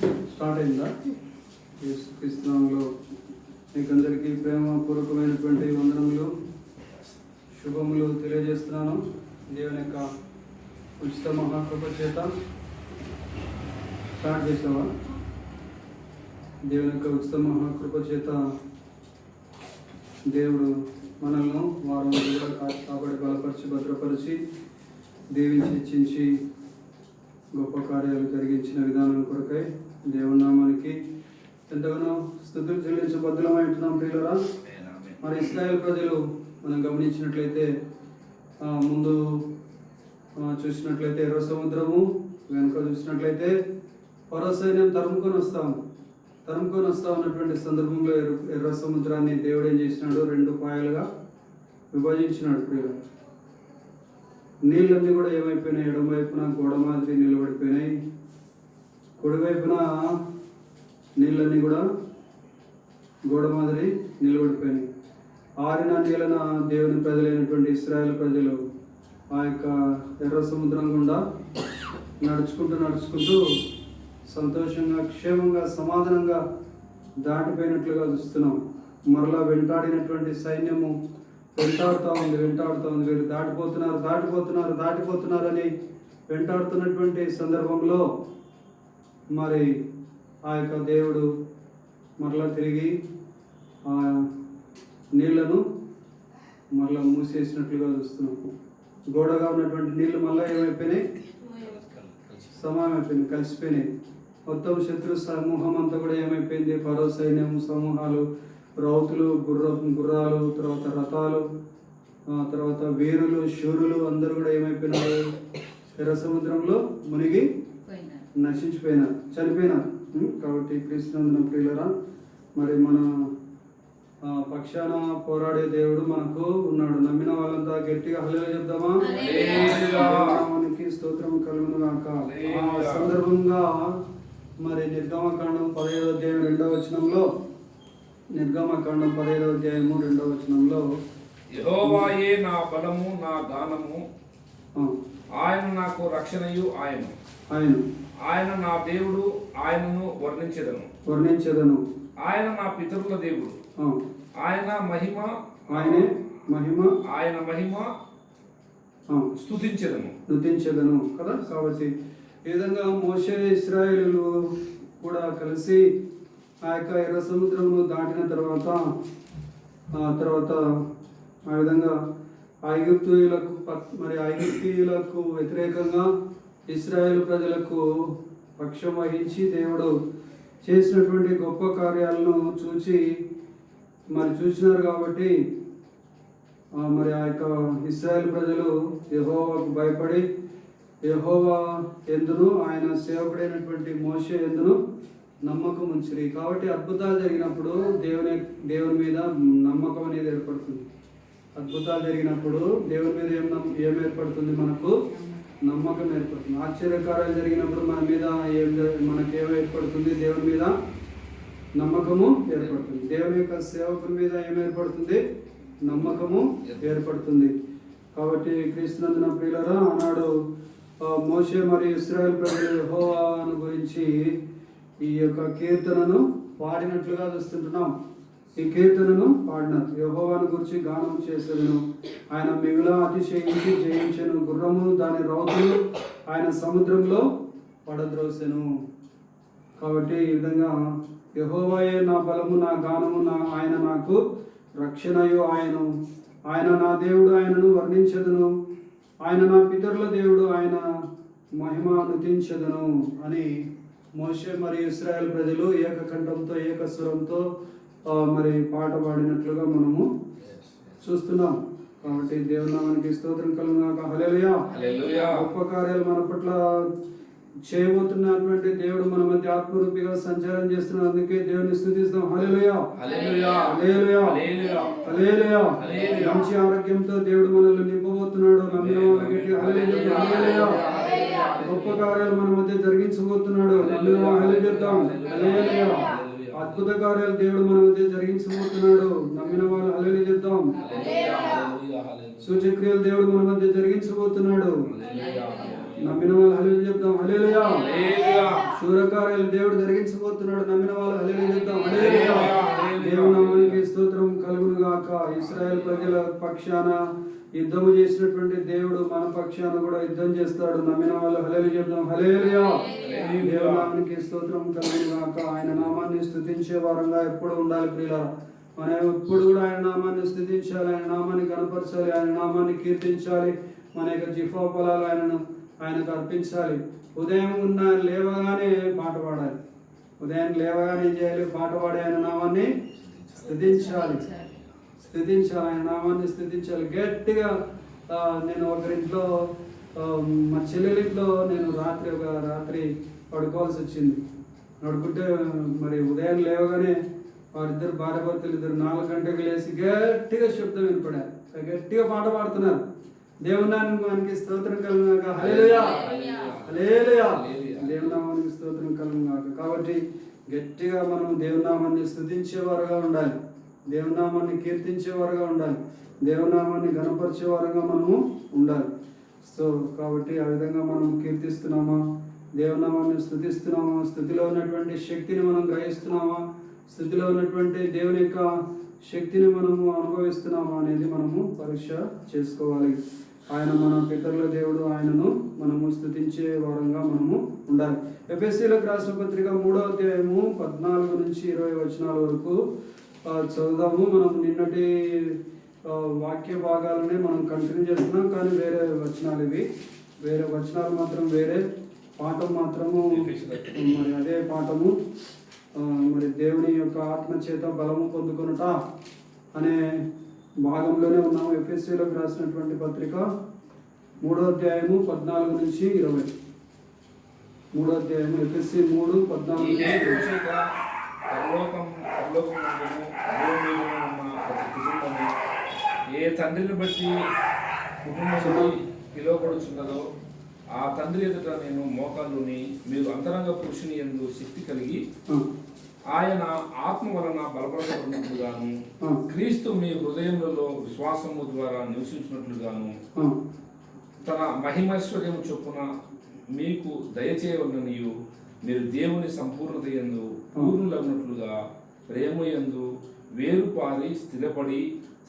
Start అయిందా? క్రిస్తునామంలో మీకందరికీ ప్రేమపూర్వకమైనటువంటి వందనములు శుభములు తెలియజేస్తున్నాను. దేవుని యొక్క ఉచిత మహాకృప చేత స్టార్ట్ చేసావా? దేవుని యొక్క ఉచిత మహాకృప చేత దేవుడు మనల్ని వారం కూడా కాపాడి బలపరిచి భద్రపరిచి దీవించి హెచ్చించి గొప్ప కార్యాలు జరిగించిన విధానం కొరకై దేవుని నామానికి ఎంతగానో స్థుతులు చెల్లించబద్ధులమైంటున్నాం ప్రియులరా. మరి ఇస్రాయేల్ ప్రజలు మనం గమనించినట్లయితే ముందు చూసినట్లయితే ఎర్ర సముద్రము వెనుక చూసినట్లయితే పరో సైన్యం తరుముకొని వస్తాం. తరుముకొని వస్తా ఉన్నటువంటి సందర్భంలో ఎర్ర ఎర్ర సముద్రాన్ని దేవుడు ఏం చేసినాడు? రెండు పాయలుగా విభజించినాడు ప్రియుల. నీళ్ళన్నీ కూడా ఏమైపోయినాయి? ఎడమ వైపున గోడ మాదిరి నిలబడిపోయినాయి. కుడివైపున నీళ్ళన్నీ కూడా గోడ మాదిరి నిలబడిపోయినాయి. ఆరిన నీళ్ళన దేవుని ప్రజలైనటువంటి ఇస్రాయేల్ ప్రజలు ఆ యొక్క ఎర్ర సముద్రం గుండా నడుచుకుంటూ నడుచుకుంటూ సంతోషంగా క్షేమంగా సమాధానంగా దాటిపోయినట్లుగా చూస్తున్నాం. మరలా వెంటాడినటువంటి సైన్యము వెంటాడుతూ ఉంది వెంటాడుతూ ఉంది. వీరు దాటిపోతున్నారు దాటిపోతున్నారు దాటిపోతున్నారు అని వెంటాడుతున్నటువంటి సందర్భంలో మరి ఆ యొక్క దేవుడు మరలా తిరిగి ఆ నీళ్ళను మరలా మూసేసినట్లుగా చూస్తున్నాం. గోడగా ఉన్నటువంటి నీళ్ళు మళ్ళీ ఏమైపోయినాయి? సమానమైపోయింది కలిసిపోయినాయి. మొత్తం శత్రు సమూహం అంతా కూడా ఏమైపోయింది? పరో సైన్యం సమూహాలు రౌతులు గుర్ర గుర్రాలు తర్వాత రథాలు తర్వాత వీరులు శూరులు అందరూ కూడా ఏమైపోయినారు? ఎర్ర సముద్రంలో మునిగి నశించిపోయినారు చనిపోయినారు? కాబట్టి క్రీస్తునందున ప్రియులరా మరి మన పక్షాన పోరాడే దేవుడు మనకు ఉన్నాడు నమ్మిన వాళ్ళంతా గట్టిగా హల్లెలూయా చెప్దామా. నామానికి స్తోత్రం కలుగును గాక. సందర్భంగా మరి నిర్గమకాండం పదహైదవ అధ్యాయం రెండవ వచనంలో నిర్గమకాండం పదహైదవ అధ్యాయము రెండవ వచనంలో యెహోవాయే నా బలము నా దానము ఆ, ఆయన నాకు రక్షణయు ఆయన ఆయన ఆయన నా దేవుడు ఆయనను వర్ణించెదను. వర్ణించదను. ఆయన నా పితరుల దేవుడు. ఆయన మహిమ ఆయనే మహిమ. ఆయన మహిమ ఆ, స్తుతించెదను. నృతించదను కదా కాబట్టి ఈ విధంగా మోషే ఇస్రాయేలు కూడా కలిసి ఆ యొక్క ఎర్ర సముద్రమును దాటిన తర్వాత ఆ తర్వాత ఆ విధంగా ఐగుప్తీయులకు పక్- మరి ఐగుప్తీయులకు వ్యతిరేకంగా ఇస్రాయేల్ ప్రజలకు పక్షం వహించి దేవుడు చేసినటువంటి గొప్ప కార్యాలను చూచి మరి చూసినారు కాబట్టి మరి ఆ యొక్క ఇస్రాయేల్ ప్రజలు యహోవాకు భయపడి యహోవా ఎందును ఆయన సేవకుడైనటువంటి మోషే ఎందును నమ్మకం ఉంచిరి. కాబట్టి అద్భుతాలు జరిగినప్పుడు దేవుని దేవుని మీద నమ్మకం అనేది ఏర్పడుతుంది. అద్భుతాలు జరిగినప్పుడు దేవుని మీద ఏం ఏం ఏర్పడుతుంది మనకు? నమ్మకం ఏర్పడుతుంది. ఆశ్చర్యకార్యాలు జరిగినప్పుడు మన మీద ఏం జ- ఏర్పడుతుంది? దేవుని మీద నమ్మకము ఏర్పడుతుంది. దేవుని యొక్క సేవకుల మీద ఏం ఏర్పడుతుంది? నమ్మకము ఏర్పడుతుంది. కాబట్టి క్రీస్తునందున ప్రియులరా ఆనాడు మోసే మోషే మరియు ఇస్రాయల్ ప్రజలు హోవాను గురించి ఈ యొక్క కీర్తనను పాడినట్లుగా చూస్తుంటున్నాం. ఈ కీర్తనను పాడినారు. యహోవాను గురించి గానం చేసేదను. ఆయన మిగుల అతిశయించి జయించెను. గుర్రము దాని రౌతులు ఆయన సముద్రంలో పడద్రోసెను. కాబట్టి ఈ విధంగా యహోవాయే నా బలము నా గానము నా ఆయన నాకు రక్షణయు ఆయను. ఆయన నా దేవుడు ఆయనను వర్ణించదును. ఆయన నా పితరుల దేవుడు ఆయన మహిమ నుతించదును అని మోషే మరియు ఇస్రాయల్ ప్రజలు ఏకకంఠంతో ఏకస్వరంతో మరి పాట పాడినట్లుగా మనము చూస్తున్నాం కాబట్టి దేవునామానికి స్తోత్రం కలుగునాక హల్లెలూయా. గొప్ప కార్యాలు మన పట్ల చేయబోతున్నటువంటి దేవుడు మన మధ్య ఆత్మరూపిగా సంచారం చేస్తున్న అందుకే దేవుని స్థుతిస్తాం. మంచి ఆరోగ్యంతో దేవుడు మనల్ని నింపబోతున్నాడు నమ్మిన వాళ్ళకి. గొప్ప కార్యాలు మన మధ్య జరిగించబోతున్నాడు నమ్మిన వాళ్ళు చెప్తాం. అద్భుత కార్యాలు దేవుడు మన మధ్య జరిగించబోతున్నాడు. నమ్మిన వాళ్ళు హల్లెలూయా చెప్తాం. సూచక్రియలు దేవుడు మన మధ్య జరిగించబోతున్నాడు. నమ్మిన వాళ్ళు హలేలు చెప్తాం హలేలుయా. శూరకార్యాలు దేవుడు జరిగించబోతున్నాడు. నమ్మిన వాళ్ళు హలేలు చెప్తాం హలేలుయా దేవుని నామానికి స్తోత్రం కలుగును గాక ఇస్రాయేల్ ప్రజల పక్షాన యుద్ధము చేసినటువంటి దేవుడు మన పక్షాన కూడా యుద్ధం చేస్తాడు. నమ్మిన వాళ్ళు హలేలు చెప్తాం హలేలుయా దేవుని నామానికి స్తోత్రం కలుగును గాక. ఆయన నామాన్ని స్తుతించే వారంగా ఎప్పుడు ఉండాలి ప్రియులారా. మనం ఎప్పుడు కూడా ఆయన నామాన్ని స్థుతించాలి ఆయన నామాన్ని కనపరచాలి. ఆయన నామాన్ని కీర్తించాలి. మన యొక్క జిఫా ఫలాలు ఆయనను ఆయనకు అర్పించాలి. ఉదయం ఉన్న లేవగానే పాట పాడాలి. ఉదయం లేవగానే ఏం చేయాలి? పాట పాడి ఆయన నామాన్ని స్థుతించాలి స్థుతించాలి ఆయన నామాన్ని స్థుతించాలి. గట్టిగా నేను ఒకరింట్లో మా చెల్లెలింట్లో నేను రాత్రి ఒక రాత్రి పడుకోవాల్సి వచ్చింది. పడుకుంటే మరి ఉదయం లేవగానే వారిద్దరు భార్య భర్తలు ఇద్దరు నాలుగు గంటలకు లేచి గట్టిగా శబ్దం వినపడారు గట్టిగా పాట పాడుతున్నారు. దేవునానికి మనకి స్తోత్రం కలుగునాక హల్లెలూయా! హల్లెలూయా! దేవునామానికి స్తోత్రం కలుగునాక కాబట్టి గట్టిగా మనం దేవునామాన్ని స్థుతించేవారుగా ఉండాలి. దేవునామాన్ని కీర్తించేవారుగా ఉండాలి. దేవునామాన్ని గణపరిచేవారుగా మనము ఉండాలి. సో కాబట్టి ఆ విధంగా మనం కీర్తిస్తున్నామా? దేవునామాన్ని స్థుతిస్తున్నామా? స్థుతిలో ఉన్నటువంటి శక్తిని మనం గ్రహిస్తున్నామా? స్థుతిలో ఉన్నటువంటి దేవుని యొక్క శక్తిని మనము అనుభవిస్తున్నామా అనేది మనము పరీక్ష చేసుకోవాలి. ఆయన మన పితరుల దేవుడు ఆయనను మనము స్థుతించే వారంగా మనము ఉండాలి. ఎఫ్ఎస్సీలకు రాసిన పత్రిక మూడో అధ్యాయము పద్నాలుగు నుంచి ఇరవై వచనాల వరకు చదువుదాము. మనం నిన్నటి వాక్య భాగాలనే మనం కంటిన్యూ చేస్తున్నాం. కానీ వేరే వచనాలు ఇవి. వేరే వచనాలు మాత్రం వేరే. పాఠం మాత్రము మరి అదే పాఠము. మరి దేవుని యొక్క ఆత్మ చేత బలము పొందుకొనుట అనే భాగంలోనే ఉన్నాము. ఎఫ్ఎస్సీలోకి రాసినటువంటి పత్రిక మూడో అధ్యాయము పద్నాలుగు నుంచి ఇరవై. మూడో అధ్యాయము ఎఫ్ఎస్సి మూడు పద్నాలుగు పరలోకం పరలోకమందును భూమి ఉన్న ప్రతి కుటుంబము ఏ తండ్రిని బట్టి కుటుంబముని పిలువబడుచున్నదో ఆ తండ్రి ఎదుట నేను మోకాళ్ళుని మీరు అంతరంగ పురుషుని ఎందు శక్తి కలిగి ఆయన ఆత్మ వలన బలపడబడినట్లుగాను క్రీస్తు మీ హృదయములలో విశ్వాసము ద్వారా నివసించినట్లుగాను తన మహిమైశ్వర్యము చొప్పున మీకు దయచేయవలననియు మీరు దేవుని సంపూర్ణత ఎందు పూర్ణులగినట్లుగా ప్రేమ యందు వేరుపారి స్థిరపడి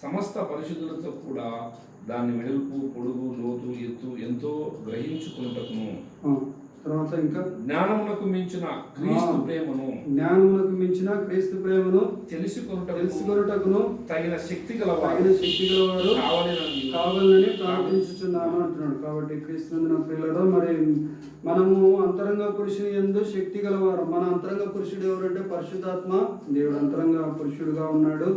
సమస్త పరిశుద్ధులతో కూడా దాన్ని వెడల్పు పొడుగు లోతు ఎత్తు ఎంతో గ్రహించుకున్నటకును తర్వాత ఇంకా జ్ఞానమునకు మించిన క్రీస్తు ప్రేమను జ్ఞానములకు మించిన క్రీస్తు ప్రేమను తెలుసుకొనుటకు తెలుసుకొనుటకును తగిన శక్తి తగిన గలవారు శక్తి గలవారు కావాలని కావాలని ప్రార్థించుచున్నాను అంటున్నాడు. కాబట్టి క్రీస్తునందున ప్రియులతో మరి మనము అంతరంగ పురుషుని ఎందు శక్తి గలవారు. మన అంతరంగ పురుషుడు ఎవరంటే పరిశుద్ధాత్మ దేవుడు. అంతరంగ పురుషుడుగా ఉన్నాడు.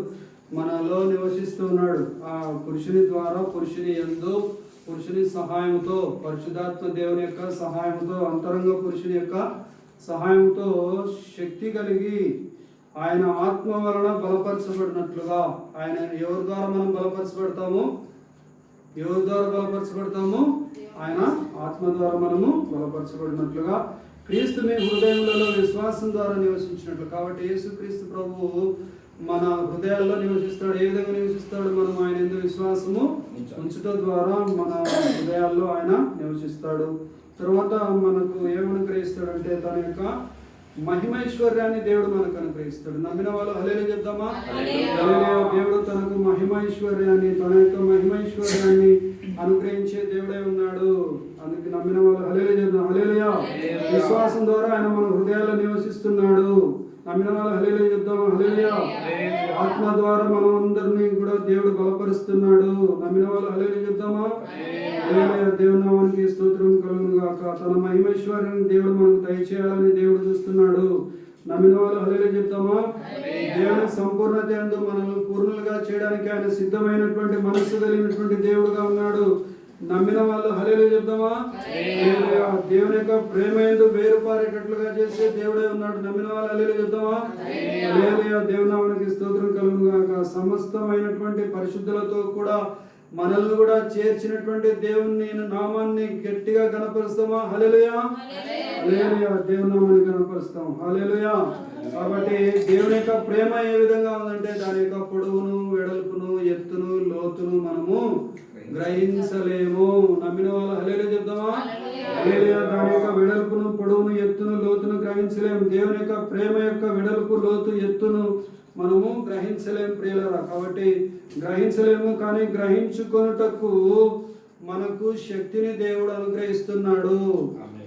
మనలో నివసిస్తూ ఉన్నాడు. ఆ పురుషుని ద్వారా పురుషుని ఎందు పురుషుని సహాయంతో పరిశుధాత్మ దేవుని యొక్క సహాయంతో అంతరంగ పురుషుని యొక్క సహాయంతో శక్తి కలిగి ఆయన ఆత్మ వలన బలపరచబడినట్లుగా ఆయన ఎవరి ద్వారా మనం బలపరచబడతాము ఎవరి ద్వారా బలపరచబడతాము ఆయన ఆత్మ ద్వారా మనము బలపరచబడినట్లుగా క్రీస్తు మీ హృదయములలో విశ్వాసం ద్వారా నివసించినట్లు. కాబట్టి యేసుక్రీస్తు ప్రభువు మన హృదయాల్లో నివసిస్తాడు ఏ విధంగా నివసిస్తాడు మనం ఆయన ఎందుకు విశ్వాసము? ఉంచటం ద్వారా మన హృదయాల్లో ఆయన నివసిస్తాడు. తర్వాత మనకు ఏమని గ్రహిస్తాడంటే తన యొక్క మహిమైశ్వర్యాన్ని దేవుడు మనకు అనుగ్రహిస్తాడు. నమ్మిన వాళ్ళు హలేలు. హల్లెలూయా. దేవుడు తనకు మహిమైశ్వర్యాన్ని తన యొక్క మహిమైశ్వర్యాన్ని అనుగ్రహించే దేవుడే ఉన్నాడు. అందుకే నమ్మిన వాళ్ళు హలేలు చెప్దాం. Hallelujah hallelujah. విశ్వాసం ద్వారా ఆయన మన హృదయాల్లో నివసిస్తున్నాడు. నమ్మిన వాళ్ళు హలేలు చెప్దాం ఆత్మ ద్వారా మనం అందరినీ కూడా దేవుడు బలపరుస్తున్నాడు. నమ్మిన వాళ్ళు హలేలు చెప్దామా హల్లెలూయా. దేవుని నామానికి స్తోత్రం కలుగును గాక. తన మహిమేశ్వరుని దేవుడు మనకు దయచేయాలని దేవుడు చూస్తున్నాడు. నమ్మిన వాళ్ళు హలేలు చెప్తామా దేవుని సంపూర్ణత ఎందు మనల్ని పూర్ణులుగా చేయడానికి ఆయన సిద్ధమైనటువంటి మనస్సు కలిగినటువంటి దేవుడుగా ఉన్నాడు. నమ్మిన వాళ్ళు హలేలు హల్లెలూయా. దేవుని యొక్క ప్రేమ ఎందు వేరుపారేటట్లుగా చేసే దేవుడే ఉన్నాడు. నమ్మిన వాళ్ళు హలేలు చెప్తామా హల్లెలూయా. దేవుని నామానికి స్తోత్రం కలుగును గాక. సమస్తమైనటువంటి పరిశుద్ధులతో కూడా మనల్ని కూడా చేర్చినటువంటి దేవుని నామాన్ని గట్టిగా కనపరుస్తామా హల్లెలూయా. హల్లెలూయా. దేవుని నామాన్ని కనపరుస్తాం హల్లెలూయా. కాబట్టి దేవుని యొక్క ప్రేమ ఏ విధంగా ఉందంటే దాని యొక్క పొడవును వెడల్పును ఎత్తును లోతును మనము గ్రహించలేము. నమ్మిన వాళ్ళు హలేలు చెప్తామా హల్లెలూయా. దాని యొక్క వెడల్పును పొడవును ఎత్తును లోతును గ్రహించలేము. దేవుని యొక్క ప్రేమ యొక్క వెడల్పు లోతు ఎత్తును మనము గ్రహించలేము ప్రియులరా. కాబట్టి గ్రహించలేము కానీ గ్రహించుకొనుటకు మనకు శక్తిని దేవుడు అనుగ్రహిస్తున్నాడు.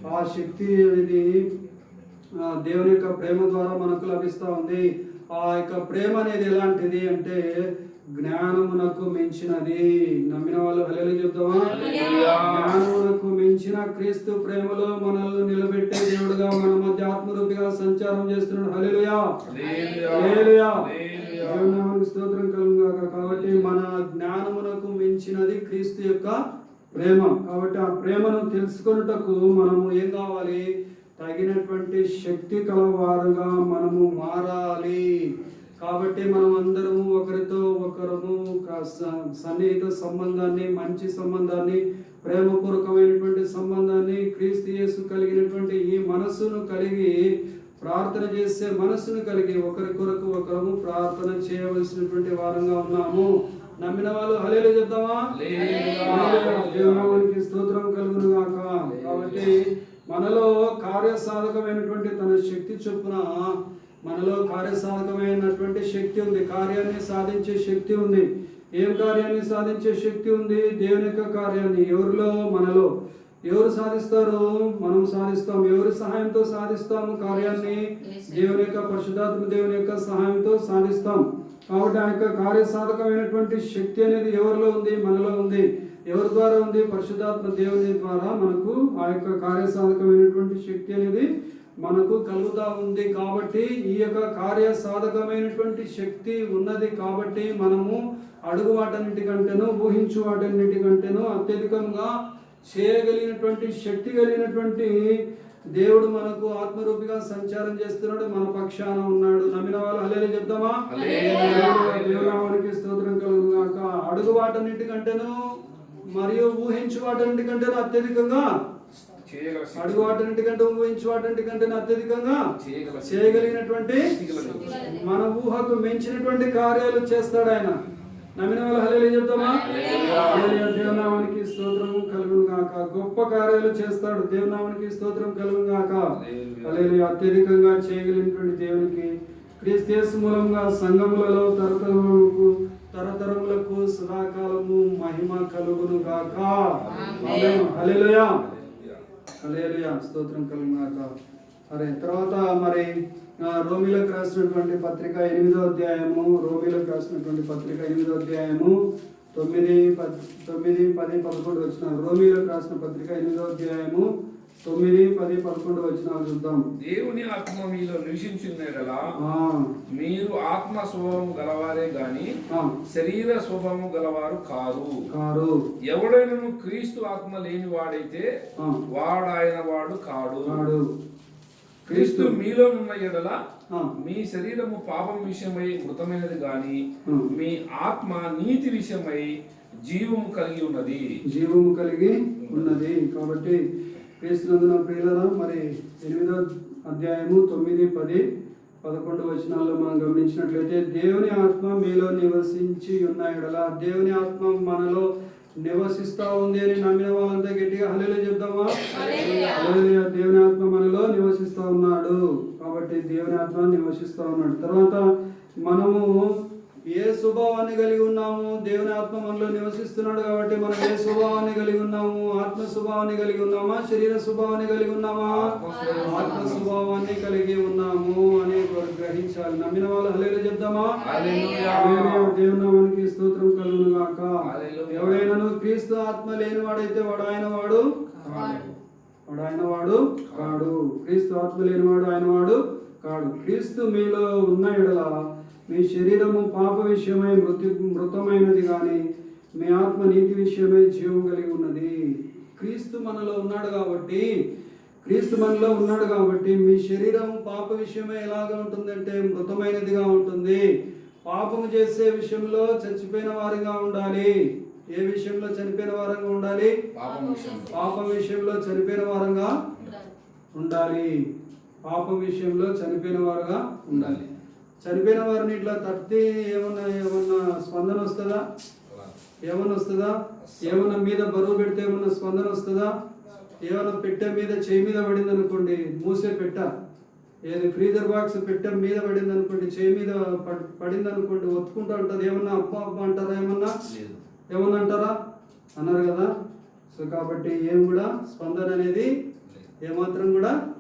ఆ శక్తి అనేది ఆ, దేవుని యొక్క ప్రేమ ద్వారా మనకు లభిస్తూ ఉంది. ఆ యొక్క ప్రేమ అనేది ఎలాంటిది అంటే జ్ఞానమునకు మించినది. నమ్మిన వాళ్ళు హలేలు చెప్తామా. జ్ఞానమునకు మించిన క్రీస్తు ప్రేమలో మనల్ని నిలబెట్టే దేవుడుగా మన మధ్య ఆత్మరూపిగా సంచారం చేస్తున్నాడు. హల్లెలూయా. దేవుని స్తోత్రం కలుగుగాక. కాబట్టి మన జ్ఞానమునకు మించినది క్రీస్తు యొక్క ప్రేమ. కాబట్టి ఆ ప్రేమను తెలుసుకొనుటకు మనము ఏం కావాలి? తగినటువంటి శక్తి కలవారుగా మనము మారాలి. కాబట్టి మనం అందరము ఒకరితో ఒకరము సన్నిహిత సంబంధాన్ని మంచి సంబంధాన్ని ప్రేమపూర్వకమైనటువంటి సంబంధాన్ని క్రీస్తు యేసు కలిగినటువంటి ఈ మనస్సును కలిగి ప్రార్థన చేసే మనస్సును కలిగి ఒకరి కొరకు ఒకరము ప్రార్థన చేయవలసినటువంటి వారంగా ఉన్నాము. నమ్మిన వాళ్ళు హలేలు చెప్తామా. దేవునికి స్తోత్రం కలుగును గాక కాబట్టి మనలో కార్యసాధకమైనటువంటి తన శక్తి చొప్పున మనలో కార్యసాధకమైనటువంటి శక్తి ఉంది. కార్యాన్ని సాధించే శక్తి ఉంది. ఏం కార్యాన్ని సాధించే శక్తి ఉంది? దేవుని యొక్క కార్యాన్ని. ఎవరిలో? మనలో. ఎవరు సాధిస్తారో? మనం సాధిస్తాం. ఎవరి సహాయంతో సాధిస్తాము కార్యాన్ని దేవుని యొక్క పరిశుధాత్మ దేవుని యొక్క సహాయంతో సాధిస్తాం. కాబట్టి ఆ యొక్క కార్యసాధకమైనటువంటి శక్తి అనేది ఎవరిలో ఉంది? మనలో ఉంది. ఎవరి ద్వారా ఉంది? పరిశుధాత్మ దేవుని ద్వారా మనకు ఆ యొక్క కార్యసాధకమైనటువంటి శక్తి అనేది మనకు కలుగుతా ఉంది కాబట్టి ఈ యొక్క కార్య సాధకమైనటువంటి శక్తి ఉన్నది కాబట్టి మనము అడుగు వాటన్నిటికంటేను ఊహించు వాటన్నిటికంటేను అత్యధికంగా చేయగలిగినటువంటి శక్తి కలిగినటువంటి దేవుడు మనకు ఆత్మరూపిగా సంచారం చేస్తున్నాడు. మన పక్షాన ఉన్నాడు. నమ్మిన వాళ్ళు హలేలు చెప్తామా. దేవునామానికి స్తోత్రం కలుగును గాక అడుగు వాటన్నిటికంటేను మరియు ఊహించు వాటన్నిటికంటేను అత్యధికంగా చేయగల. అడుగు వాటన్నిటికంటే ఊహించు వాటన్నిటికంటే అత్యధికంగా చేయగల శక్తి. చేయగలిగినటువంటి మన ఊహకు మించినటువంటి కార్యాలు చేస్తాడు ఆయన నమ్మిన వాళ్ళు హలేలు చెప్తామా. దేవునామానికి స్తోత్రము కలుగును గాక గొప్ప కార్యాలు చేస్తాడు దేవునామానికి స్తోత్రం కలుగును గాక. హల్లెలూయా. అత్యధికంగా చేయగలిగినటువంటి దేవునికి క్రీస్తేసు మూలంగా సంఘములలో తరతరములకు తరతరములకు సదాకాలము మహిమ కలుగును గాక ఆమేన్. హల్లెలూయా స్తోత్రం కలిగినాక అరే తర్వాత మరి రోమిలకు రాసినటువంటి పత్రిక ఎనిమిదో అధ్యాయము రోమిలకు రాసినటువంటి పత్రిక ఎనిమిదో అధ్యాయము తొమ్మిది పద్ తొమ్మిది పది పదకొండు వచ్చిన రోమిలకు రాసిన పత్రిక ఎనిమిదో అధ్యాయము తొమ్మిది పది పదకొండు వచ్చిన చూద్దాం. దేవుని ఆత్మ మీలో నివసించున్నలా ఆ, మీరు ఆత్మ స్వభావం గలవారే గాని శరీర స్వభావం గలవారు కారు. కారు. ఎవడైనను క్రీస్తు ఆత్మ లేని వాడైతే వాడాయన వాడు కాడు. క్రీస్తు మీలో ఉన్న ఎడల మీ శరీరము పాపం విషయమై మృతమైనది గాని. మీ ఆత్మ నీతి విషయమై జీవము కలిగి ఉన్నది. జీవము కలిగి ఉన్నది. కాబట్టి క్రీస్తునందున ప్రియులరా మరి ఎనిమిదో అధ్యాయము తొమ్మిది పది పదకొండు వచనాల్లో మనం గమనించినట్లయితే దేవుని ఆత్మ మీలో నివసించి ఉన్న ఎడల దేవుని ఆత్మ మనలో నివసిస్తా ఉంది అని నమ్మిన వాళ్ళంతా గట్టిగా హల్లెలూయా చెప్తామా. దేవుని ఆత్మ మనలో నివసిస్తా ఉన్నాడు. కాబట్టి దేవుని ఆత్మ నివసిస్తా ఉన్నాడు. తర్వాత మనము ఏ స్వభావాన్ని కలిగి ఉన్నాము దేవుని ఆత్మ మనలో నివసిస్తున్నాడు కాబట్టి మనం ఏ స్వభావాన్ని కలిగి ఉన్నాము ఆత్మ స్వభావాన్ని కలిగి ఉన్నామా శరీర స్వభావాన్ని కలిగి ఉన్నామా? ఆత్మ స్వభావాన్ని కలిగి ఉన్నాము అని గ్రహించాలి. నమ్మిన వాళ్ళు హలేలు చెప్తామా హల్లెలూయా. హల్లెలూయా. దేవుని నామానికి స్తోత్రం కలుగును గాక. ఎవడైనాను క్రీస్తు ఆత్మ లేని వాడైతే వాడు ఆయన వాడు వాడు ఆయన వాడు కాడు. క్రీస్తు ఆత్మ లేనివాడు ఆయన వాడు కాడు. క్రీస్తు మీలో ఉన్న ఎడల మీ శరీరము పాప విషయమై మృతి మృతమైనది కానీ మీ ఆత్మ నీతి విషయమై జీవం కలిగి ఉన్నది. క్రీస్తు మనలో ఉన్నాడు కాబట్టి క్రీస్తు మనలో ఉన్నాడు కాబట్టి మీ శరీరం పాప విషయమై ఎలాగా ఉంటుందంటే మృతమైనదిగా ఉంటుంది. పాపము చేసే విషయంలో చచ్చిపోయిన వారిగా ఉండాలి. ఏ విషయంలో చనిపోయిన వారంగా ఉండాలి? పాపం విషయం పాపం విషయంలో చనిపోయిన వారంగా ఉండాలి. పాపం విషయంలో చనిపోయిన వారుగా ఉండాలి. చనిపోయిన వారిని ఇట్లా తట్టి ఏమన్నా ఏమన్నా స్పందన వస్తుందా? ఏమన్నా వస్తుందా? ఏమన్నా మీద బరువు పెడితే ఏమన్నా స్పందన వస్తుందా? ఏమన్నా పెట్టె మీద చేయి మీద పడింది అనుకోండి మూసే పెట్ట. ఏది ఫ్రీజర్ బాక్స్ పెట్టె మీద పడింది అనుకోండి చేయి మీద పడ్- పడింది అనుకోండి ఒత్తుకుంటూ ఉంటుంది. ఏమన్నా అప్ప అప్ప అంటారా ఏమన్నా? ఏమన్నా అంటారా? అన్నారు కదా. సో కాబట్టి ఏం కూడా స్పందన అనేది ఏమాత్రం కూడా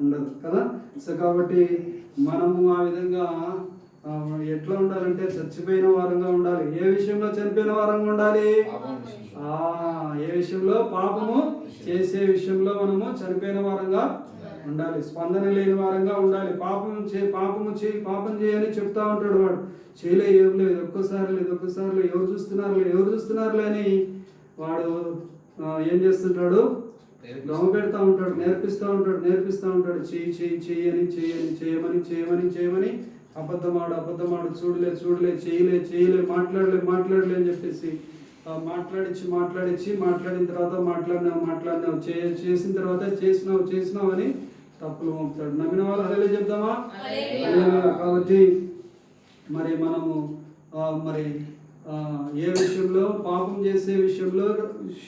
ఉండదు కదా. సో కాబట్టి మనము ఆ విధంగా ఎట్లా ఉండాలంటే చచ్చిపోయిన వారంగా ఉండాలి. ఏ విషయంలో చనిపోయిన వారంగా ఉండాలి? ఏ విషయంలో? పాపము చేసే విషయంలో మనము చనిపోయిన వారంగా ఉండాలి. స్పందన లేని వారంగా ఉండాలి. పాపం చే పాపము చేయి పాపం చేయని చెప్తా ఉంటాడు వాడు. చేయలే ఏం లేదు. ఒక్కసారి లేదు ఒక్కసారి లేదు. ఎవరు చూస్తున్నారు ఎవరు చూస్తున్నారు అని వాడు ఏం చేస్తుంటాడు? దొంగ పెడతా ఉంటాడు నేర్పిస్తూ ఉంటాడు నేర్పిస్తూ ఉంటాడు. చెయ్యి చెయ్యి చెయ్యని చెయ్యని చేయమని చేయమని చేయమని అబద్ధమాడు అబద్ధమాడు. చూడలే చూడలే చేయలే చేయలే మాట్లాడలే మాట్లాడలే అని చెప్పేసి మాట్లాడించి మాట్లాడించి మాట్లాడిన తర్వాత మాట్లాడినావు మాట్లాడినావు. చే చేసిన తర్వాత చేసినావు చేసినావు అని తప్పులు మోపుతాడు. నమ్మిన వాళ్ళు చెప్దామా? హల్లెలూయా. కాబట్టి మరి మనము మరి ఏ విషయంలో పాపం చేసే విషయంలో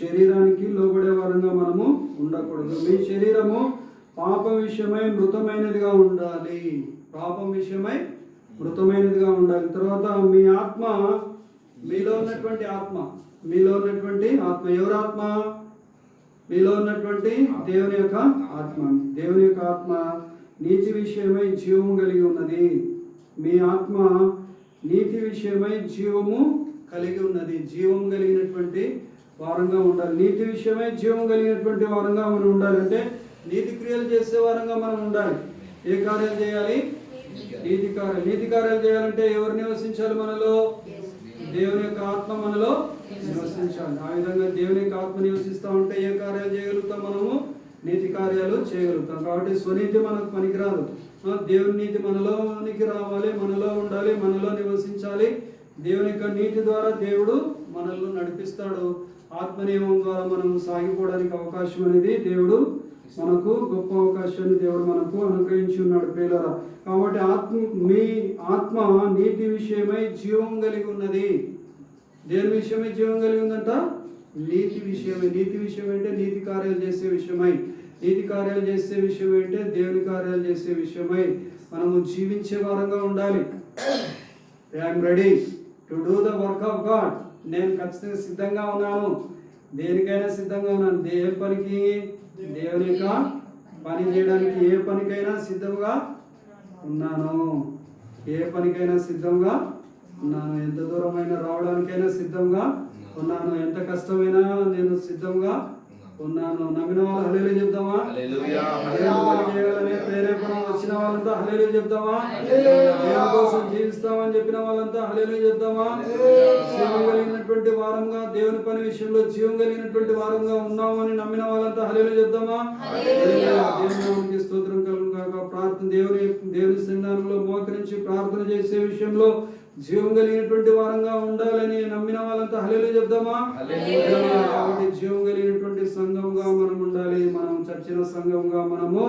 శరీరానికి లోబడే వారంగా మనము ఉండకూడదు. మీ శరీరము పాపం విషయమై మృతమైనదిగా ఉండాలి. పాపం విషయమై మృతమైనదిగా ఉండాలి. తర్వాత మీ ఆత్మ మీలో ఉన్నటువంటి ఆత్మ మీలో ఉన్నటువంటి ఆత్మ ఎవరు ఆత్మ మీలో ఉన్నటువంటి దేవుని యొక్క ఆత్మ. దేవుని యొక్క ఆత్మ నీతి విషయమై జీవం కలిగి ఉన్నది. మీ ఆత్మ నీతి విషయమై జీవము కలిగి ఉన్నది. జీవం కలిగినటువంటి వారంగా ఉండాలి. నీతి విషయమై జీవం కలిగినటువంటి వారంగా మనం ఉండాలంటే నీతి క్రియలు చేసే వారంగా మనం ఉండాలి. ఏ కార్యాలు చేయాలి? నీతి కార్యాలు. నీతి కార్యాలు చేయాలంటే ఎవరు నివసించాలి మనలో? దేవుని యొక్క ఆత్మ మనలో నివసించాలి. ఆ విధంగా దేవుని యొక్క ఆత్మ నివసిస్తూ ఉంటే ఏ కార్యాలు చేయగలుగుతాం మనము? నీతి కార్యాలు చేయగలుగుతాం. కాబట్టి స్వనీతి మనకు పనికిరాదు. దేవుని నీతి మనలోనికి రావాలి మనలో ఉండాలి మనలో నివసించాలి. దేవుని యొక్క నీతి ద్వారా దేవుడు మనల్ని నడిపిస్తాడు. ఆత్మ నియమం ద్వారా మనం సాగిపోవడానికి అవకాశం అనేది దేవుడు మనకు గొప్ప అవకాశాన్ని దేవుడు మనకు అనుగ్రహించి ఉన్నాడు ప్రియులరా కాబట్టి ఆత్మ మీ ఆత్మ నీతి విషయమై జీవం కలిగి ఉన్నది. దేని విషయమై జీవం కలిగి ఉందంట? నీతి విషయమే నీతి విషయం అంటే నీతి కార్యాలు చేసే విషయమై నీతి కార్యాలు చేసే విషయం అంటే దేవుని కార్యాలు చేసే విషయమై మనము జీవించే వారంగా ఉండాలి. I'm ready to do the work of God నేను ఖచ్చితంగా సిద్ధంగా ఉన్నాను. దేనికైనా సిద్ధంగా ఉన్నాను. దే ఏ పనికి? దేవుని యొక్క పని చేయడానికి ఏ పనికైనా సిద్ధంగా ఉన్నాను. ఏ పనికైనా సిద్ధంగా ఉన్నాను. ఎంత దూరమైనా రావడానికైనా సిద్ధంగా ఉన్నాను ఎంత కష్టమైనా నేను సిద్ధంగా ఉన్నాను నమ్మిన వాళ్ళు హలేలు చెప్దామా? చేయాలనే ప్రేరేపణ వచ్చిన వాళ్ళంతా హలేలు చెప్దామా. దేవుని కోసం జీవిస్తామని చెప్పిన వాళ్ళంతా హలేలు చెప్దామా? జీవం కలిగినటువంటి వారంగా దేవుని పని విషయంలో జీవం కలిగినటువంటి వారంగా ఉన్నామని నమ్మిన వాళ్ళంతా హలేలు చెప్దామా? హల్లెలూయా. దేవుని నామానికి స్తోత్రం కలుగును గాక. ప్రార్థన దేవుని దేవుని సన్నిధానంలో మోకరించి ప్రార్థన చేసే విషయంలో జీవం కలిగినటువంటి వారంగా ఉండాలని నమ్మిన వాళ్ళంతా హలేలు చెప్దామా. కాబట్టి జీవం కలిగినటువంటి సంఘంగా మనం ఉండాలి మనం చచ్చిన సంఘంగా మనము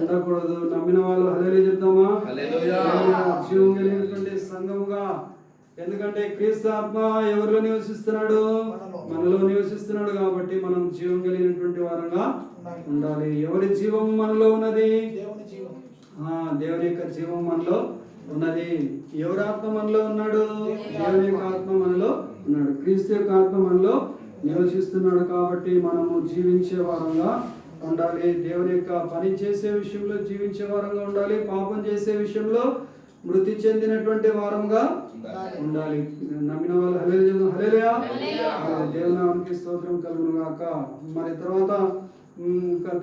ఉండకూడదు. నమ్మిన వాళ్ళు హలేలు చెప్దామా. జీవం కలిగినటువంటి సంఘముగా ఎందుకంటే క్రీస్తు ఆత్మ ఎవరిలో నివసిస్తున్నాడు? మనలో నివసిస్తున్నాడు కాబట్టి మనం జీవం కలిగినటువంటి వారంగా ఉండాలి. ఎవరి జీవం మనలో ఉన్నది? దేవుని జీవం. ఆ దేవుని యొక్క జీవం మనలో ఉన్నది. ఎవరి ఆత్మ మనలో ఉన్నాడు? దేవుని యొక్క ఆత్మ. మనలో ఉన్నాడు. క్రీస్తు యొక్క ఆత్మ మనలో నివసిస్తున్నాడు కాబట్టి మనము జీవించే వారంగా ఉండాలి. దేవుని యొక్క పని చేసే విషయంలో జీవించే వారంగా ఉండాలి. పాపం చేసే విషయంలో మృతి చెందినటువంటి వారంగా ఉండాలి. నమ్మిన వాళ్ళు హలేలు చెప్దాం హలేలుయా దేవుని నామానికి స్తోత్రం కలుగును గాక మరి తర్వాత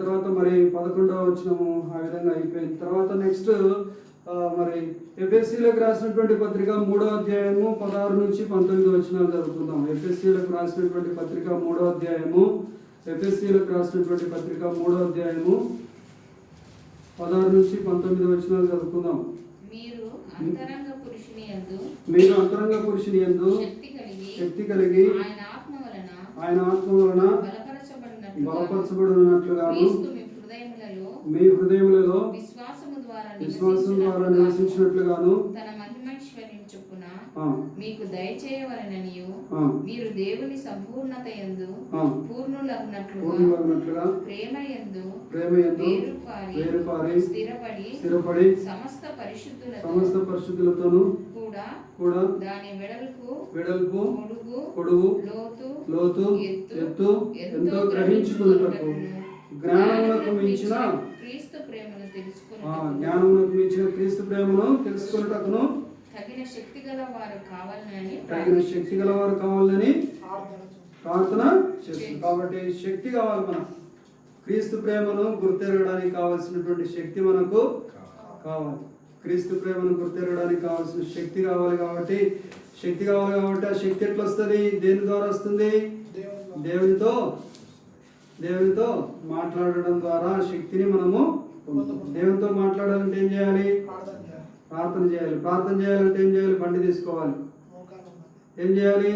తర్వాత మరి పదకొండవ వచ్చినము ఆ విధంగా అయిపోయింది. తర్వాత నెక్స్ట్ మరి ఎఫ్ఎస్సీలకు రాసినటువంటి పత్రిక మూడో అధ్యాయము పదహారు నుంచి పంతొమ్మిది వచనాలు చదువుకుందాం. ఎఫ్ఎస్సీలకు రాసినటువంటి పత్రిక మూడో అధ్యాయము ఎఫ్ఎస్సీలకు రాసినటువంటి పత్రిక మూడో అధ్యాయము పదహారు నుంచి పంతొమ్మిది వచనాలు చదువుకుందాం. మీరు అంతరంగ పురుషుని యందు మీరు అంతరంగ పురుషుని ఎందు శక్తి కలిగి ఆయన ఆత్మ వలన బలపరచబడినట్లుగాను మీ హృదయములలో మీ హృదయములలో విశ్వాసము ద్వారా విశ్వాసం ద్వారా నివసించినట్లుగా నివసించినట్లుగాను తన మహిమైశ్వర్యం చొప్పున ఆ, మీకు దయచేయవలననియు ఆ, మీరు దేవుని సంపూర్ణత. పూర్ణులగునట్లుగా పూర్ణులగునట్లుగా ప్రేమ ప్రేమ ఎందు వేరుపారి స్థిరపడి స్థిరపడి సమస్త పరిశుద్ధులతో సమస్త పరిస్థితులతోనూ కూడా కూడా దాని వెడల్పు వెడల్పు పొడుగు పొడుగు లోతు లోతు ఎత్తు ఎత్తు ఎంతో గ్రహించుకున్నటకు జ్ఞానమునకు మించిన క్రీస్తు తెలుసుకుని జ్ఞానమునకు మించిన క్రీస్తు ప్రేమను తెలుసుకున్నటకును తగిన శక్తి గల వారు కావాలని తగిన శక్తి గలవారు కావాలని ప్రార్థన చేస్తుంది కాబట్టి శక్తి కావాలి మనకు. క్రీస్తు ప్రేమను గుర్తెరగడానికి కావాల్సినటువంటి శక్తి మనకు కావాలి. క్రీస్తు ప్రేమను గుర్తెరగడానికి కావాల్సిన శక్తి కావాలి కాబట్టి శక్తి కావాలి కాబట్టి ఆ శక్తి ఎట్లా వస్తుంది? దేని ద్వారా వస్తుంది? దేవునితో దేవునితో మాట్లాడడం ద్వారా శక్తిని మనము. దేవునితో మాట్లాడాలంటే ఏం చేయాలి? ప్రార్థన చేయాలి. ప్రార్థన చేయాలంటే ఏం చేయాలి? బండి తీసుకోవాలి. ఏం చేయాలి?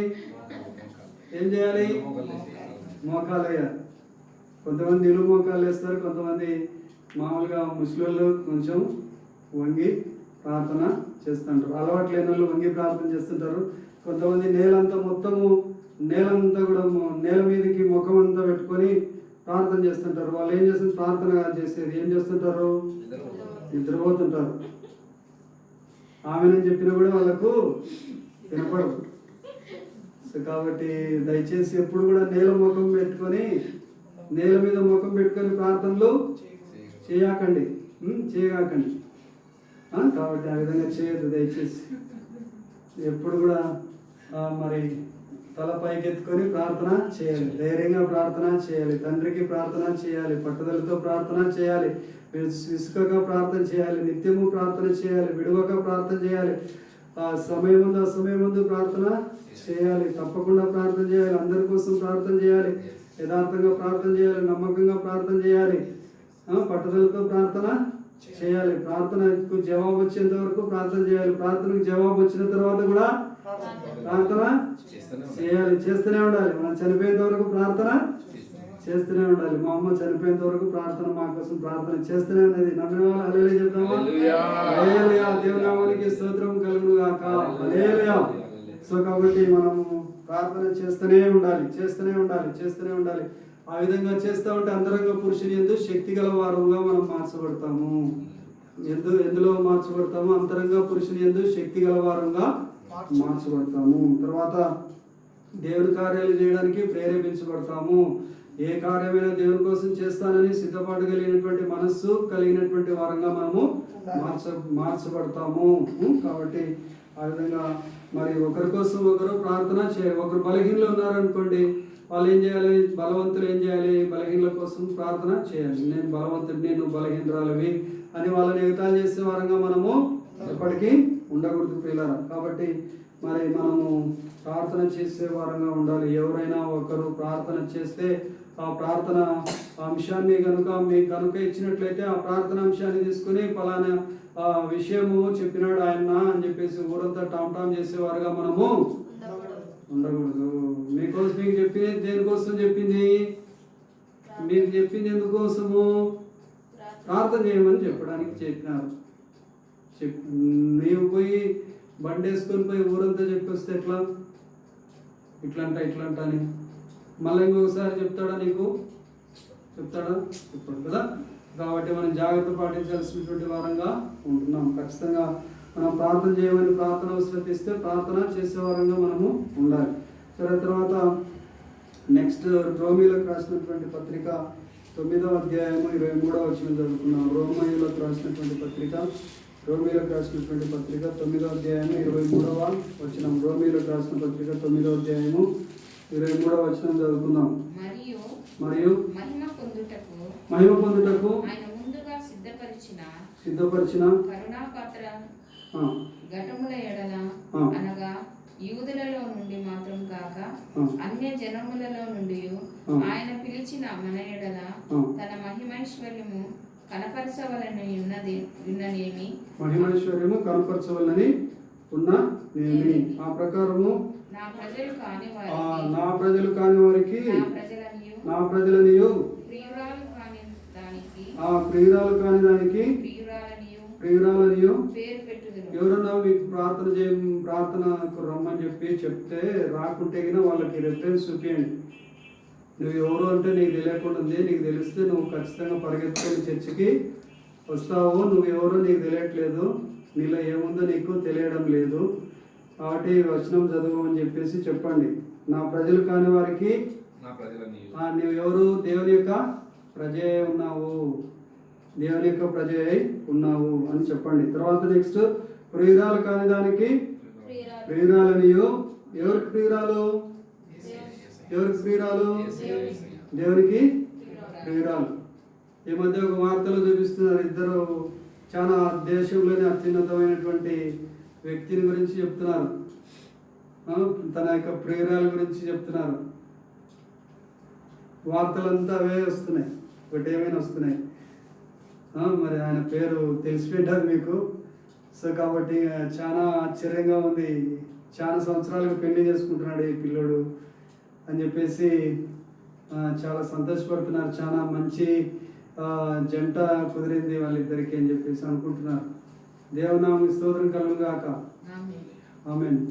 ఏం చేయాలి? మోకాలు వేయాలి కొంతమంది నిలువు మోకాలు వేస్తారు కొంతమంది మామూలుగా ముస్లింలు కొంచెం వంగి ప్రార్థన చేస్తుంటారు. అలవాటు లేని వాళ్ళు వంగి ప్రార్థన చేస్తుంటారు. కొంతమంది నేలంతా మొత్తము నేలంతా కూడా నేల మీదకి ముఖం అంతా పెట్టుకొని ప్రార్థన చేస్తుంటారు. వాళ్ళు ఏం చేస్తారు? ప్రార్థన చేసేది. ఏం చేస్తుంటారు? నిద్రపోతుంటారు. ఆమెనని చెప్పినా కూడా వాళ్ళకు వినపడదు సో కాబట్టి దయచేసి ఎప్పుడు కూడా నేల ముఖం పెట్టుకొని నేల మీద ముఖం పెట్టుకొని ప్రార్థనలు చేయకండి. చేయకండి. కాబట్టి ఆ విధంగా చేయదు దయచేసి. ఎప్పుడు కూడా మరి తల పైకెత్తుకొని ప్రార్థన చేయాలి ధైర్యంగా ప్రార్థన చేయాలి తండ్రికి ప్రార్థన చేయాలి పట్టుదలతో ప్రార్థన చేయాలి విస్- విసుకగా ప్రార్థన చేయాలి నిత్యము ప్రార్థన చేయాలి విడవక ప్రార్థన చేయాలి ఆ సమయం ముందు అసమయం ముందు ప్రార్థన చేయాలి తప్పకుండా ప్రార్థన చేయాలి అందరి కోసం ప్రార్థన చేయాలి యథార్థంగా ప్రార్థన చేయాలి నమ్మకంగా ప్రార్థన చేయాలి పట్టుదలతో ప్రార్థన చేయాలి. ప్రార్థనకు జవాబు వచ్చేంత వరకు ప్రార్థన చేయాలి. ప్రార్థనకు జవాబు వచ్చిన తర్వాత కూడా ప్రార్థన చేయాలి. చేస్తూనే ఉండాలి. మనం చనిపోయేంత వరకు ప్రార్థన చేస్తూనే ఉండాలి. మా అమ్మ చనిపోయేంత వరకు ప్రార్థన మా కోసం ప్రార్థన చేస్తూనే ఉన్నది. నమ్మిన వాళ్ళు అలెలే చెప్తామా? హల్లెలూయా. హల్లెలూయా. దేవుని నామానికి స్తోత్రం కలుగును గాక. సో కాబట్టి మనము ప్రార్థన చేస్తూనే ఉండాలి. చేస్తూనే ఉండాలి. చేస్తూనే ఉండాలి. ఆ విధంగా చేస్తూ ఉంటే అంతరంగ పురుషుని ఎందు శక్తి గల వారంగా మనం మార్చబడతాము. ఎందు ఎందులో మార్చబడతాము అంతరంగ పురుషుని ఎందు శక్తి గల వారంగా మార్చబడతాము. తర్వాత దేవుని కార్యాలు చేయడానికి ప్రేరేపించబడతాము. ఏ కార్యమైనా దేవుని కోసం చేస్తానని సిద్ధపాటు కలిగినటువంటి మనస్సు కలిగినటువంటి వారంగా మనము మార్చ మార్చబడతాము. కాబట్టి ఆ విధంగా మరి ఒకరి కోసం ఒకరు ప్రార్థన చేయ ఒకరు బలహీనలు ఉన్నారనుకోండి వాళ్ళు ఏం చేయాలి? బలవంతులు ఏం చేయాలి? బలహీనల కోసం ప్రార్థన చేయాలి. నేను బలవంతుడిని నువ్వు బలహీనరాలవి అని వాళ్ళని ఎగతాలు చేసే వారంగా మనము ఎప్పటికీ ఉండకూడదు పిల్లల కాబట్టి మరి మనము ప్రార్థన చేసే వారంగా ఉండాలి. ఎవరైనా ఒకరు ప్రార్థన చేస్తే ఆ ప్రార్థన అంశాన్ని కనుక మీకు కనుక ఇచ్చినట్లయితే ఆ ప్రార్థన అంశాన్ని తీసుకుని ఫలానా విషయము చెప్పినాడు ఆయన అని చెప్పేసి ఊరంతా టామ్ టామ్ చేసేవారుగా మనము ఉండకూడదు. మీకోసం మీకు చెప్పింది దేనికోసం చెప్పింది? మీకు చెప్పింది ఎందుకోసము? ప్రార్థన చేయమని చెప్పడానికి చెప్పినారు. చెప్ నీవు పోయి బండి వేసుకొని పోయి ఊరంతా చెప్పొస్తే ఎట్లా? ఇట్లంట ఇట్లంట అని. మళ్ళీ ఇంకొకసారి చెప్తాడా నీకు? చెప్తాడా? చెప్పాడు కదా. కాబట్టి మనం జాగ్రత్త పాటించాల్సినటువంటి వారంగా ఉంటున్నాం. ఖచ్చితంగా మనం ప్రార్థన చేయమని ప్రార్థన ఇస్తే ప్రార్థన చేసే వారంగా మనము ఉండాలి. సరే తర్వాత నెక్స్ట్ రోమిలకు రాసినటువంటి పత్రిక తొమ్మిదవ అధ్యాయము ఇరవై మూడవ వచ్చిన చదువుకున్నాం. రోమయులకు రాసినటువంటి పత్రిక రోమిలకు రాసినటువంటి పత్రిక తొమ్మిదవ అధ్యాయము ఇరవై మూడవ వచనం. రోమిలకు రాసిన పత్రిక తొమ్మిదవ అధ్యాయము ఇరవై మూడవ వచనం చదువుకుందాం మరియు మహిమ పొందుటకు సిద్ధపరిచిన ఘటముల ఎడల. అనగా యూదులలో నుండి మాత్రం కాక. అన్య జనములలో నుండి. ఆయన పిలిచిన మన ఎడల. తన మహిమైశ్వర్యము కనపరచవలని ఉన్నది ఉన్ననేమి మహిమైశ్వర్యము కనపరచవలని ఉన్న నేమి ఆ ప్రకారము నా ప్రజలు కాని వారికి నా ప్రజలు కాని వారికి నా ప్రజలనియు ప్రియురాలు కాని దానికి ఆ ప్రియురాలు కాని దానికి ప్రియురాలనియు పెట్టుదురు. ఎవరన్నా మీకు ప్రార్థన చేయ ప్రార్థనకు రమ్మని చెప్పి చెప్తే రాకుంటే గిన వాళ్ళకి రెఫరెన్స్ చూపించండి నువ్వు ఎవరు అంటే నీకు తెలియకుండా ఉంది నీకు తెలిస్తే నువ్వు ఖచ్చితంగా పరిగెత్తుకొని చర్చికి వస్తావు నువ్వు ఎవరో నీకు తెలియట్లేదు నీలో ఏముందో నీకు తెలియడం లేదు. కాబట్టి వచనం చదువు అని చెప్పేసి చెప్పండి. నా ప్రజలు కాని వారికి నా ప్రజలని ఆ, నీవు ఎవరు? దేవుని యొక్క ప్రజే ఉన్నావు. దేవుని యొక్క ప్రజే ఉన్నావు అని చెప్పండి. తర్వాత నెక్స్ట్ ప్రియురాలు కాని దానికి ప్రియురాలనియో. ఎవరికి ప్రియురాలు? ఎవరికి ప్రియురాలు? దేవునికి ప్రియురాలు. ఈ మధ్య ఒక వార్తలో చూపిస్తున్నారు ఇద్దరు చాలా దేశంలోనే అత్యున్నతమైనటువంటి వ్యక్తిని గురించి చెప్తున్నారు. తన యొక్క ప్రియురాల గురించి చెప్తున్నారు. వార్తలంతా అవే వస్తున్నాయి. ఒకటి ఏమైనా వస్తున్నాయి. మరి ఆయన పేరు తెలిసిపెట్టారు మీకు? సో కాబట్టి చాలా ఆశ్చర్యంగా ఉంది. చాలా సంవత్సరాలుగా పెళ్ళి చేసుకుంటున్నాడు ఈ పిల్లోడు అని చెప్పేసి చాలా సంతోషపడుతున్నారు. చాలా మంచి జంట కుదిరింది వాళ్ళిద్దరికి అని చెప్పేసి అనుకుంటున్నారు. దేవనామ స్తోత్రం కలుగు గాక. ఆమేన్. Amen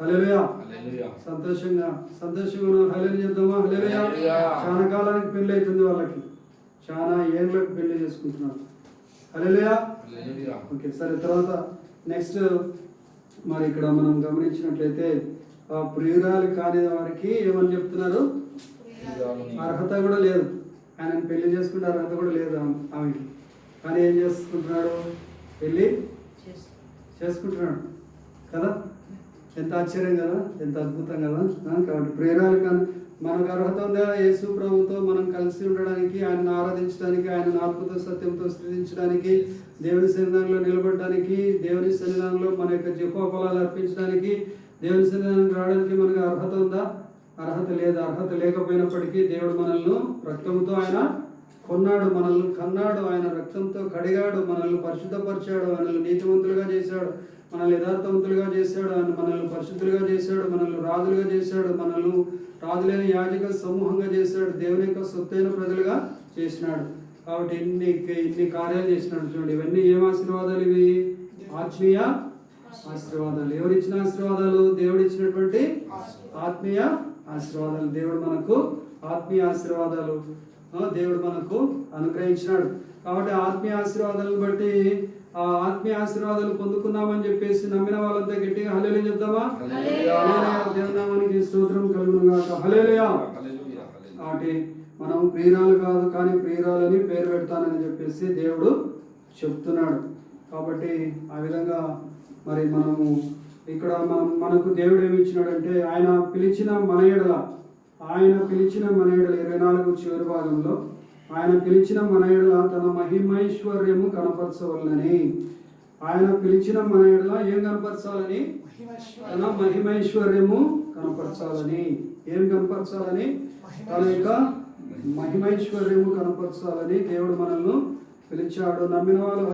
hallelujah. హల్లెలూయా. సంతోషంగా సంతోషంగా చెప్దామా? హల్లెలూయా. హల్లెలూయా. చాలా కాలానికి పెళ్ళి అవుతుంది వాళ్ళకి. చాలా ఏళ్ళకి పెళ్ళి చేసుకుంటున్నారు. హల్లెలూయా. ఓకే సరే తర్వాత నెక్స్ట్ మరి ఇక్కడ మనం గమనించినట్లయితే ఆ ప్రియురాలు కాని వారికి ఏమని చెప్తున్నారు. అర్హత కూడా లేదు. ఆయన పెళ్ళి చేసుకుంటే అర్హత కూడా లేదు ఆమె- ఆమెకి. కానీ ఏం చేసుకుంటున్నాడు? పెళ్ళి చేసుకుంటున్నాడు. కదా? ఎంత ఆశ్చర్యం కదా? ఎంత అద్భుతం కదా? కాబట్టి ప్రేరాలు కానీ మనకు అర్హత ఉందా యేసు ప్రభుతో మనం కలిసి ఉండడానికి ఆయనను ఆరాధించడానికి ఆయన ఆత్మత సత్యంతో స్థితించడానికి దేవుని సన్నిధానంలో నిలబడడానికి దేవుని సన్నిధానంలో మన యొక్క జపోఫలాలు అర్పించడానికి దేవుని సన్నిధానం రావడానికి మనకు అర్హత ఉందా? అర్హత లేదు. అర్హత లేకపోయినప్పటికీ దేవుడు మనల్ని రక్తంతో ఆయన కొన్నాడు మనల్ని కన్నాడు ఆయన రక్తంతో కడిగాడు మనల్ని పరిశుద్ధపరిచాడు మనల్ని నీతివంతులుగా చేశాడు మనల్ని యథార్థవంతులుగా చేశాడు ఆయన మనల్ని పరిశుద్ధులుగా చేశాడు మనల్ని రాజులుగా చేశాడు మనల్ని రాజులైన యాజక సమూహంగా చేశాడు దేవుని యొక్క సొత్తైన ప్రజలుగా చేసినాడు. కాబట్టి ఇన్ని ఇన్ని కార్యాలు చేసినాడు చూడండి. ఇవన్నీ ఏం ఆశీర్వాదాలు ఇవి? ఆత్మీయ ఆశీర్వాదాలు. ఎవరిచ్చిన ఆశీర్వాదాలు? దేవుడు ఇచ్చినటువంటి ఆత్మీయ ఆశీర్వాదాలు. దేవుడు మనకు ఆత్మీయ ఆశీర్వాదాలు. దేవుడు మనకు అనుగ్రహించినాడు కాబట్టి ఆత్మీయ ఆశీర్వాదాలను బట్టి ఆ ఆత్మీయ ఆశీర్వాదాలు పొందుకున్నామని చెప్పేసి నమ్మిన వాళ్ళంతా గట్టిగా హలేలు చెప్తామా హల్లెలూయా. హల్లెలూయా. దేవుని నామానికి స్తోత్రం కలుగును గాక హల్లెలూయా హల్లెలూయా. హల్లెలూయా. కాబట్టి మనం ప్రియురాలు కాదు కానీ ప్రియురాలని పేరు పెడతానని చెప్పేసి దేవుడు చెప్తున్నాడు కాబట్టి ఆ విధంగా మరి మనము ఇక్కడ మనం మనకు దేవుడు ఏమి ఇచ్చినాడంటే ఆయన పిలిచిన మన ఎడల ఆయన పిలిచిన మన ఎడల ఇరవై నాలుగు చివరి భాగంలో ఆయన పిలిచిన మన ఎడల తన మహిమైశ్వర్యము కనపరచవలనని. ఆయన పిలిచిన మన ఎడల ఏం కనపరచాలని? తన మహిమైశ్వర్యము కనపరచాలని. ఏం కనపరచాలని? తన యొక్క మహిమైశ్వర్యము కనపరచాలని దేవుడు మనల్ని పిలిచాడు. నమ్మిన వాళ్ళు